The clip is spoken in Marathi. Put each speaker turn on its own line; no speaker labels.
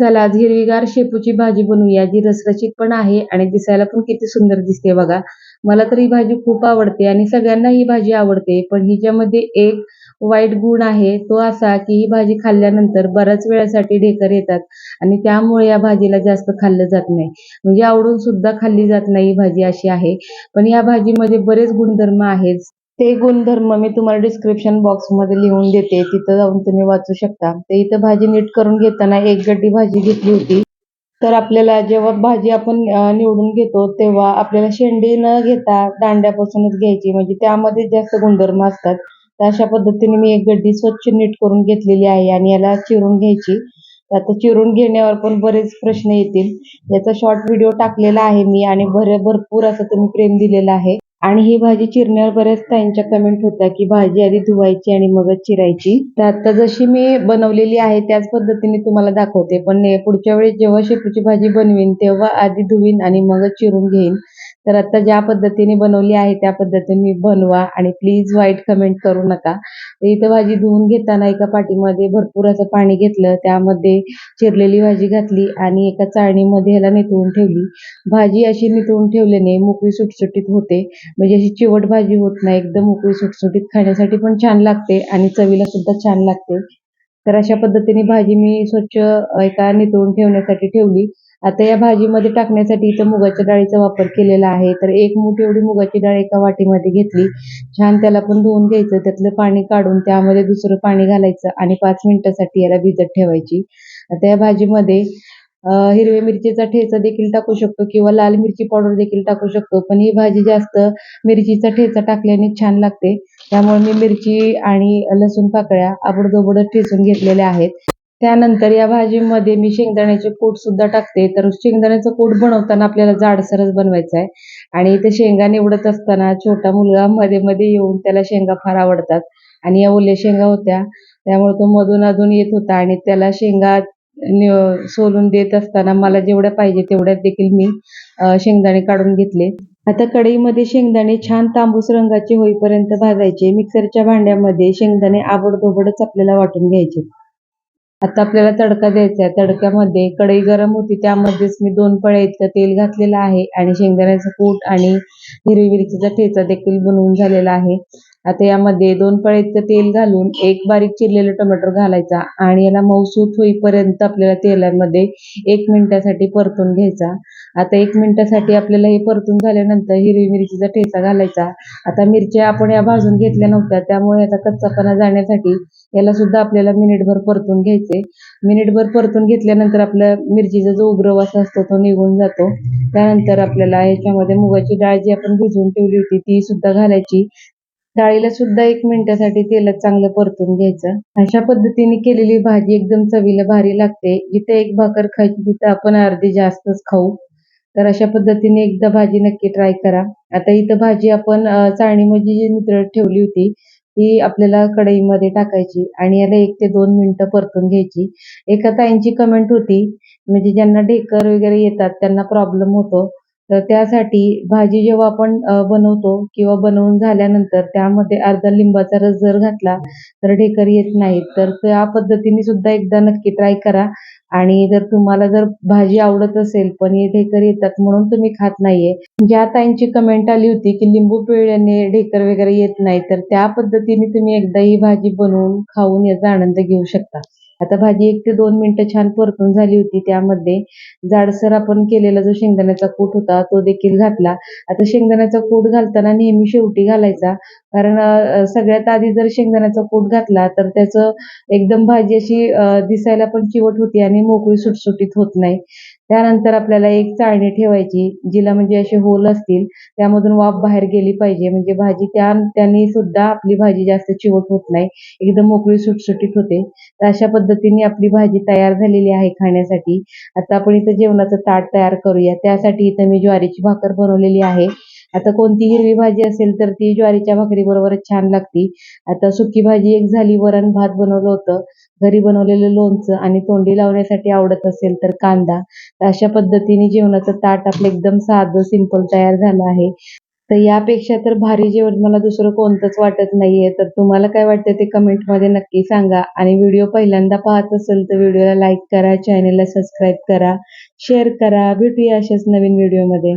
चला आज हिरवीगार शेपूची भाजी बनवूया जी रसरशीत पण आहे आणि दिसायला पण किती सुंदर दिसते बघा. मला तर ही भाजी खूप आवडते आणि सगळ्यांना ही भाजी आवडते पण हिच्यामध्ये एक वाईट गुण आहे तो असा की ही भाजी खाल्ल्यानंतर बऱ्याच वेळासाठी ढेकर येतात आणि त्यामुळे या भाजीला जास्त खाल्लं जात नाही. म्हणजे आवडून सुद्धा खाल्ली जात नाही ही भाजी अशी आहे. पण या भाजीमध्ये बरेच गुणधर्म आहेत. ते गुणधर्म मी तुम्हाला डिस्क्रिप्शन बॉक्समध्ये लिहून देते. तिथं जाऊन तुम्ही वाचू शकता. ते इथं भाजी नीट करून घेताना एक गड्डी भाजी घेतली होती. तर आपल्याला जेव्हा भाजी आपण निवडून घेतो तेव्हा आपल्याला शेंडी न घेता दांड्यापासूनच घ्यायची. म्हणजे त्यामध्ये जास्त गुणधर्म असतात. तर अशा पद्धतीने मी एक गड्डी स्वच्छ नीट करून घेतलेली आहे आणि याला चिरून घ्यायची. आता चिरून घेण्यावर पण बरेच प्रश्न येतील. याचा शॉर्ट व्हिडिओ टाकलेला आहे मी आणि भर भरपूर असं तुम्ही प्रेम दिलेलं आहे. आणि ही भाजी चिरण्यावर बऱ्याच ताईंच्या कमेंट होत्या की भाजी आधी धुवायची आणि मगच चिरायची. तर आता जशी मी बनवलेली आहे त्याच पद्धतीने तुम्हाला दाखवते. पण पुढच्या वेळेस जेव्हा शेपूची भाजी बनवीन तेव्हा आधी धुवीन आणि मगच चिरून घेईन. तर आता ज्या पद्धतीने बनवली आहे त्या पद्धतीने बनवा आणि प्लीज वाईट कमेंट करू नका. इथं भाजी धुवून घेताना एका पाटीमध्ये भरपूर असं पाणी घेतलं त्यामध्ये चिरलेली भाजी घातली आणि एका चाळणीमध्ये ह्याला नितळून ठेवली. भाजी अशी नितळून ठेवल्याने मोकळी सुटसुटीत होते. म्हणजे अशी चिवट भाजी होत नाही एकदम मोकळी सुटसुटीत. खाण्यासाठी पण छान लागते आणि चवीला सुद्धा छान लागते. तर अशा पद्धतीने भाजी मी स्वच्छ एका नितळून ठेवण्यासाठी ठेवली. आता या भाजीमध्ये टाकण्यासाठी इथं मुगाच्या डाळीचा वापर केलेला आहे. तर एक मूठ एवढी मुगाची डाळ एका वाटीमध्ये घेतली. छान त्याला पण धुवून घ्यायचं. त्यातलं पाणी काढून त्यामध्ये दुसरं पाणी घालायचं आणि पाच मिनिटासाठी याला भिजत ठेवायची. आता या भाजीमध्ये हिरव्या मिरचीचा ठेचा देखील टाकू शकतो किंवा लाल मिरची पावडर देखील टाकू शकतो. पण ही भाजी जास्त मिरचीचा ठेचा टाकल्याने छान लागते. त्यामुळे मी मिरची आणि लसूण पाकळ्या आबडधोबड ठेचून घेतलेल्या आहेत. त्यानंतर या भाजीमध्ये मी शेंगदाण्याचे कूट सुद्धा टाकते. तर शेंगदाण्याचं कूट बनवताना आपल्याला जाडसरच बनवायचं आहे. आणि इथे शेंगा निवडत असताना छोटा मुलगा मध्ये मध्ये येऊन त्याला शेंगा फार आवडतात. आणि या ओल्या शेंगा होत्या. त्यामुळे तो मधून अधून येत होता आणि त्याला शेंगा सोलून देत असताना मला जेवढ्या पाहिजे तेवढ्यात देखील मी शेंगदाणे काढून घेतले. आता कढईमध्ये शेंगदाणे छान तांबूस रंगाचे होईपर्यंत भाजायचे. मिक्सरच्या भांड्यामध्ये शेंगदाणे आबडधोबडच आपल्याला वाटून घ्यायचे. आता आपल्याला तडका द्यायचा आहे. तडक्यामध्ये कढई गरम होती त्यामध्येच मी दोन पळ्या इतकं तेल घातलेलं आहे आणि शेंगदाण्याचं कूट आणि हिरवी मिरचीचा ठेचा देखील बनवून झालेला आहे. आता यामध्ये दोन पळ्या तेल घालून एक बारीक चिरलेला टोमॅटो घालायचा आणि याला मऊसूत होईपर्यंत आपल्याला तेलामध्ये एक मिनिटासाठी परतून घ्यायचा. आता एक मिनिटासाठी आपल्याला हे परतून झाल्यानंतर हिरवी मिरचीचा ठेचा घालायचा. आता मिरच्या आपण या भाजून घेतल्या नव्हत्या त्यामुळे याचा कच्चापणा जाण्यासाठी याला सुद्धा आपल्याला मिनिटभर परतून घ्यायचे. मिनिटभर परतून घेतल्यानंतर आपल्या मिरचीचा जो उग्रवास असतो तो निघून जातो. त्यानंतर आपल्याला याच्यामध्ये मुगाची डाळ जी आपण भिजवून ठेवली होती ती सुद्धा घालायची. डाळीला सुद्धा एक मिनिटासाठी तेलात चांगलं परतून घ्यायचं. अशा पद्धतीने केलेली भाजी एकदम चवीला भारी लागते. जिथे एक भाकर खायची तिथं आपण अर्धी जास्तच खाऊ. तर अशा पद्धतीने एकदा भाजी नक्की ट्राय करा. आता इथं भाजी आपण चाळणीमध्ये जी नितळत ठेवली होती ती आपल्याला कढईमध्ये टाकायची आणि याला एक ते दोन मिनिटं परतून घ्यायची. एका ताईंची कमेंट होती म्हणजे ज्यांना ढेकर वगैरे येतात त्यांना प्रॉब्लेम होतो. तर त्यासाठी भाजी जेव्हा आपण बनवतो किंवा बनवून झाल्यानंतर त्यामध्ये अर्धा लिंबाचा रस जर घातला तर ढेकर येत नाही तर त्या पद्धतीने सुद्धा एकदा नक्की ट्राय करा. आणि जर तुम्हाला जर भाजी आवडत असेल पण हे ढेकर येतात म्हणून तुम्ही खात नाहीये. ज्या ताईंची कमेंट आली होती की लिंबू पिळल्याने ढेकर वगैरे येत नाही तर त्या पद्धतीने तुम्ही एकदा ही भाजी बनवून खाऊन याचा आनंद घेऊ शकता. आता भाजी एक ते दोन मिनिटं छान परतून झाली होती. त्यामध्ये जाडसर आपण केलेला जो शेंगदाण्याचा कूट होता तो देखील घातला. आता शेंगदाण्याचा कूट घालताना नेहमी शेवटी घालायचा. कारण सगळ्यात आधी जर शेंगदाण्याचा कूट घातला तर त्याचं एकदम भाजी अशी दिसायला पण चिवट होती आणि मोकळी सुटसुटीत होत नाही. त्यानंतर आपल्याला एक चाळणी ठेवायची जिला म्हणजे असे होल असतील त्यामधून वाफ बाहेर गेली पाहिजे. म्हणजे भाजी त्या त्यांनी सुद्धा आपली भाजी जास्त चिवट होत नाही. एकदम मोकळी सुटसुटीत होते. तर अशा पद्धतीने आपली भाजी तयार झालेली आहे खाण्यासाठी. आता आपण इथं जेवणाचं ताट तयार करूया. त्यासाठी इथं मी ज्वारीची भाकर बनवलेली आहे. आता कोणती हिरवी भाजी असेल तर ती ज्वारीच्या भाकरी बरोबर छान लागती. आता सुकी भाजी एक झाली वरण भात बनवलं होतं. घरी बनवलेलं लोणचं आणि तोंडी लावण्यासाठी आवडत असेल तर कांदा. तर अशा पद्धतीने जेवणाचं ताट आपलं एकदम साधं सिंपल तयार झालं आहे. तर यापेक्षा तर भारी जेवण मला दुसरं कोणतंच वाटत नाहीये. तर तुम्हाला काय वाटतं ते कमेंटमध्ये नक्की सांगा. आणि व्हिडिओ पहिल्यांदा पाहत असेल तर व्हिडिओला लाईक करा चॅनेलला सबस्क्राईब करा शेअर करा. भेटूया अशाच नवीन व्हिडिओमध्ये